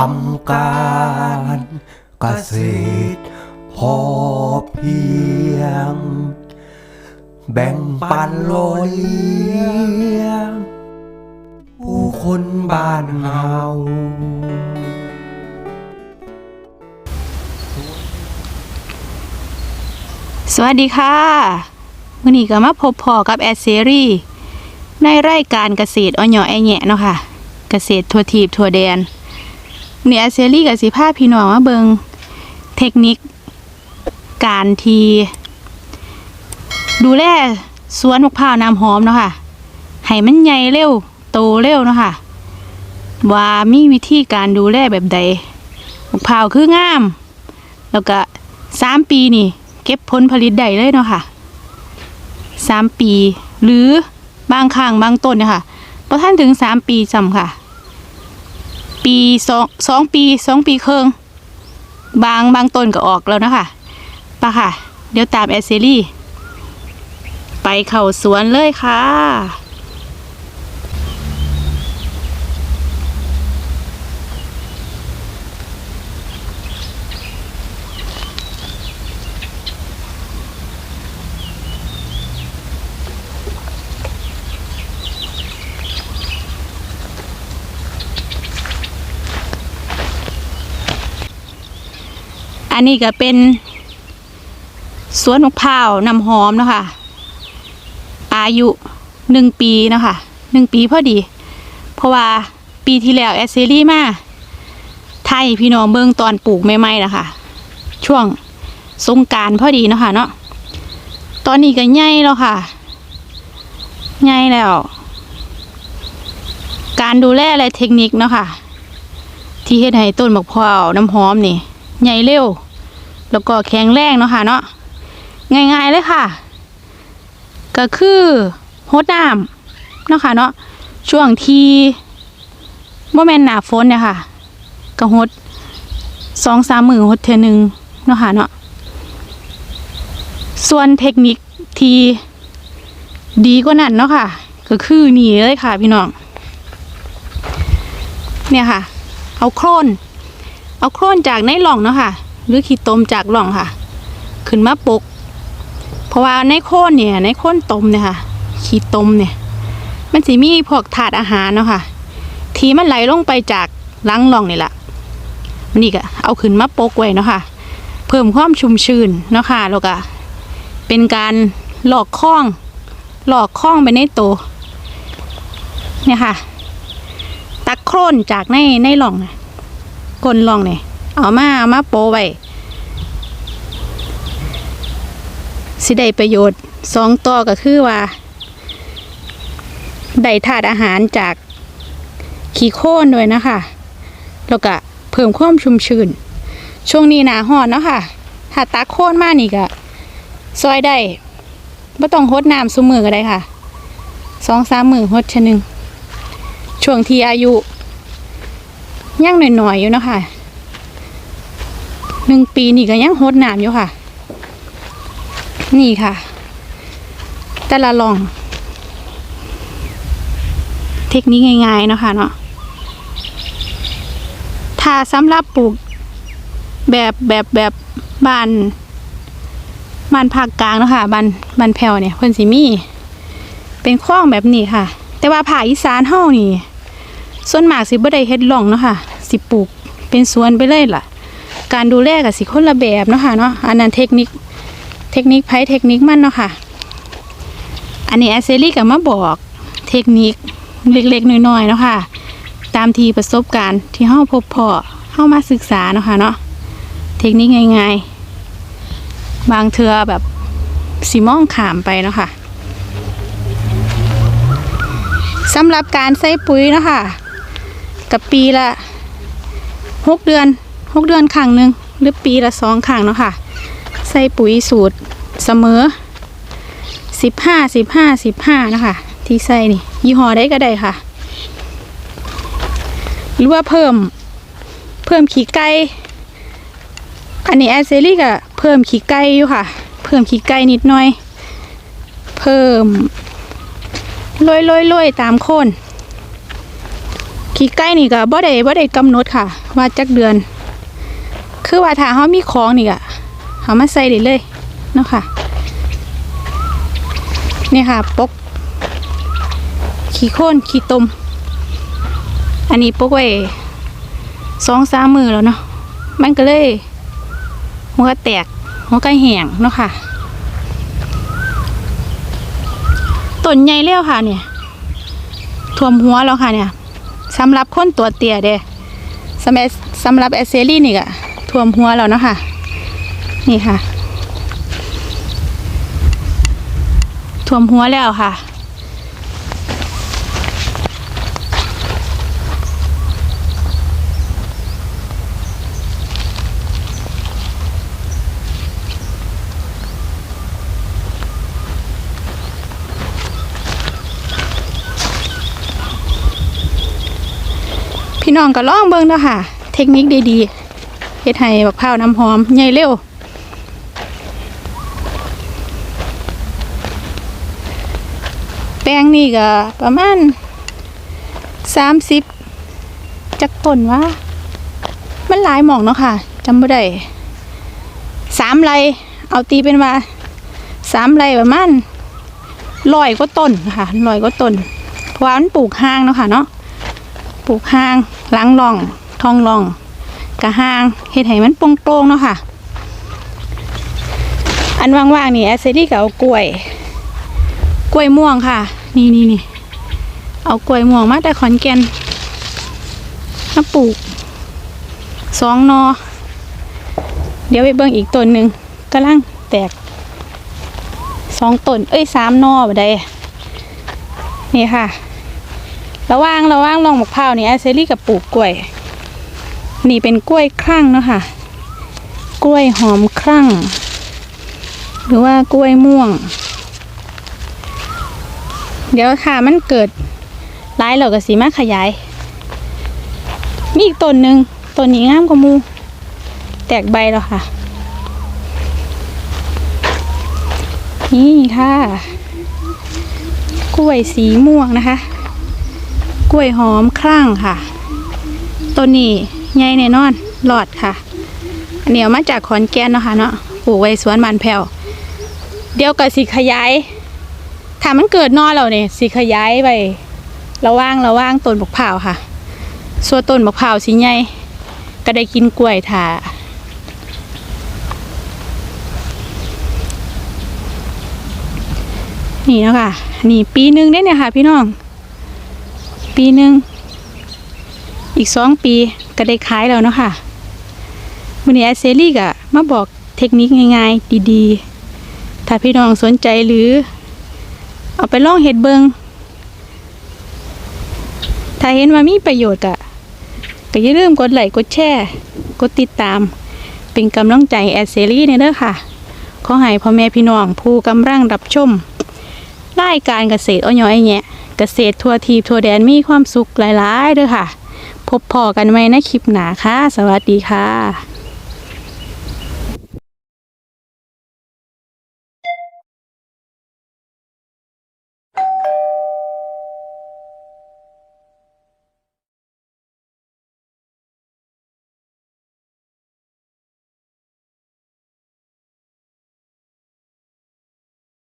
ทำการเกษตรพอเพียง แบ่งปันโลยเลี้ยงผู้คนบ้านเฮาสวัสดีค่ะวันนี้ก็มาพบพอกับแอดเซรีในรายการเกษตรอ้อยอแอแหะเนาะค่ะ เกษตรทั่วทีบทั่วแดน เนี่ยแอดเซรี่กับสิพาพี่น้องมาเบิงเทคนิค การทีดูแลสวนมะพร้าวน้ำหอมเนาะค่ะให้มันใหญ่เร็ว โตเร็วเนาะค่ะ ว่ามีวิธีการดูแลแบบใดมะพร้าวคืองาม แล้วก็สามปีนี่ เก็บผลผลิตได้เลยเนาะค่ะสามปี หรือบางครั้งบางต้นเนี่ยค่ะพอท่านถึงสามปีจำค่ะ ปีสองสองปีสองปีครึ่งบางบางต้นก็ออกแล้วนะคะปะค่ะ เดี๋ยวตามแอสเซรี่ ไปเข่าสวนเลยค่ะ อันนี้ก็เป็น สวนมะพร้าวน้ำหอมเนาะคะอายุหนึ่งปีเนาะคะหนึ่งปีพอดี เพราะว่าปีที่แล้วแอสเซรี่มาไทยพี่น้องเบิ่งตอนปลูกใหม่ๆนะคะช่วงสงการพอดีเนาะคะเนาะตอนนี้ก็ใหญ่แล้วค่ะใหญ่แล้ว การดูแลอะไรเทคนิคเนาะค่ะที่เฮ็ดให้ต้นมะพร้าวน้ำหอมนี่ใหญ่เร็ว แล้วก็แข็งแรงเนาะค่ะเนาะง่ายๆเลยค่ะ ก็คือฮดน้ำเนาะค่ะเนาะช่วงที่บ่แม่นหนาฝนเนี่ยค่ะก็ฮดสองสามหมือฮดเทื่อหนึงเนาะค่ะเนาะส่วนเทคนิคที่ดีกว่านั้นเนาะค่ะ ก็คือนี่เลยค่ะพี่น้องเนี่ยค่ะ เอาโครนเอาโครนจากในหล่องเนาะค่ะ หรือขี้ตมจากหล่องค่ะ ขึ้นมาปก เพราะว่าในโครนเนี่ย ในโครนตมเนี่ยค่ะขี้ตมเนี่ย มันสิมีพวกถาดอาหารเนาะค่ะ ทีมันไหลลงไปจากหลังหล่องนี่แหละมันนี่ก็เอาขึ้นมาปกไว้เนาะค่ะ เพิ่มความชุ่มชื้นเนาะค่ะแล้วก็เป็นการหลอกคล้อง หลอกคล้องไปในตัวเนี่ยค่ะ ตักโครนจากในในหล่องน่ะก้นลองเนี่ย เอามาเอามาโปไว้สิได้ประโยชน์สองต่อก็คือว่า ได้ธาตุอาหารจากขี้โคลนด้วยนะคะแล้วก็เพิ่มความชุ่มชื้น ช่วงนี้หนาฮ้อนเนาะค่ะถ้าตักโค่นมากนี่ก็ซอยได้ไม่ต้องหดน้ำซุมือก็ได้ค่ะสองสามมือหดชนึงช่วงที่อายุ ยังหน่อยๆอยู่เนาะค่ะ หนึ่งปีนี่ก็ยังโฮดน้ำอยู่ค่ะ นี่ค่ะ แต่ละลอง เทคนิคง่ายๆเนาะค่ะเนาะถ้าสำหรับปลูกแบบแบบแบบบ้านบ้านภาคกลางเนาะค่ะบ้านบ้านแผ่วเนี่ยเพิ่นสิมี เป็นคลองแบบนี้ค่ะ แต่ว่าภาคอีสานเฮานี่ส่วนมากสิบ่ได้เฮ็ดหล่องเนาะค่ะ สิปลูกเป็นสวนไปเลยล่ะ การดูแลก็สิคนละแบบเนาะค่ะเนาะอันนั้นเทคนิคเทคนิคไผเทคนิคมันเนาะค่ะ อันนี้แอเซรี่ก็มาบอกเทคนิคเล็กๆน้อยๆเนาะค่ะ ตามทีประสบการณ์ที่เฮาพบพอเฮามาศึกษาเนาะค่ะเนาะเทคนิคง่ายๆ บางเทือแบบสิมองขามไปเนาะค่ะสำหรับการใส่ปุ๋ยเนาะค่ะกับปีละหกเดือน หกเดือนครั้งหนึ่งหรือปีละสองครั้งเนาะค่ะ ใส่ปุ๋ยสูตรเสมอสิบห้าสิบห้าสิบห้านะคะ ที่ใส่นี่ยี่ห้อได้ก็ได้ค่ะ หรือว่าเพิ่มเพิ่มขี้ไก่อันนี้แอสเซรี่ก็เพิ่มขี้ไก่อยู่ค่ะ เพิ่มขี้ไก่นิดหน่อย เพิ่มโรยโรยโรยตามโคนขี้ไก่นี่ก็บ่ได้บ่ได้กำหนดค่ะ ว่าจักเดือน คือว่าถ้าเฮามีของนี่ก็เฮามาใส่ได้เลยเนาะค่ะ นี่ค่ะปก ขี้โค่นขี้ตม อันนี้ปกไว้สองสามมือแล้วเนาะ มันก็เลย หัวแตก หัวก็แห้งเนาะค่ะต้นใหญ่เลี้ยวค่ะเนี่ยท่วมหัวแล้วค่ะเนี่ยสำหรับคนตัวเตี้ยเด้สำหรับสำหรับแอสเซรี่นี่ก็ ท่วมหัวแล้วเนาะค่ะ นี่ค่ะ ท่วมหัวแล้วค่ะพี่น้องก็ลองเบิ่งเนาะค่ะ เทคนิคดีๆ เฮ็ดให้บักพร้าวน้ำหอมใหญ่เร็วแป้งนี่ก็ประมาณสามสิบจักต้นวะมันหลายหม่องเนาะค่ะจำไม่ได้สามไรเอาตีเป็นว่าสามไรประมาณร้อยกว่าต้นค่ะร้อยกว่าต้นเพราะว่ามันปลูกห้างเนาะค่ะเนาะปลูกห้างล้างร่องทองร่อง กะห้างเฮ็ดให้มันโปร่งๆเนาะค่ะ อันว่างๆนี่แอสเซดี้ก็เอากล้วย กล้วยม่วงค่ะ นี่นี่นี่เอากล้วยม่วงมาแต่ขอนแก่นมาปลูกสองนอ เดี๋ยวไปเบิ่งอีกต้นหนึ่งกำลังแตกสองต้นเอ้ยสามนอบ่ได้นี่ค่ะ ระว่างระว่างลองมะพร้าวนี่แอสเซรี่กับปลูกกล้วย นี่เป็นกล้วยครั่งเนาะค่ะ กล้วยหอมครั่ง หรือว่ากล้วยม่วง เดี๋ยวค่ะมันเกิดร้ายเราก็สีมาขยาย มีอีกต้นหนึ่งต้นนี้งามกว่ามู แตกใบแล้วค่ะ นี่ค่ะ กล้วยสีม่วงนะคะ กล้วยหอมครั่งค่ะต้นนี้ ใหญ่แน่นอนหลอดค่ะอันนี้เอามาจากขอนแก่นเนาะค่ะเนาะปลูกไว้สวนมันแผ่วเดี๋ยวก็สิขยายถ้ามันเกิดนอนแล้วเนี่ยสิขยายไประว่างระว่างต้นบกพร้าวค่ะส่วนต้นบกพร้าวสิใหญ่ก็ได้กินกล้วยถ่านี่เนาะค่ะ นี่ปีหนึ่งได้เนี่ยค่ะ พี่น้อง ปีหนึ่ง อีกสองปี ก็ได้ขายแล้วเนาะค่ะวันนี้แอเซรี่ก็มาบอกเทคนิคง่ายๆ ดีๆ ถ้าพี่น้องสนใจหรือ เอาไปลองเห็ดเบิงถ้าเห็นว่ามีประโยชน์ก็ก็อย่าลืมกดไลค์กดแชร์กดติดตาม เป็นกำลังใจแอสเซรี่เนี่ยเด้อค่ะ ขอให้พ่อแม่พี่น้องผู้กำลังรับชมรายการเกษตรอ้อยอ้อแยะเกษตรทั่วทีทั่วแดนมีความสุขหลายๆเด้อค่ะ พบพอกันไว้ในคลิปหนาค่ะ สวัสดีค่ะ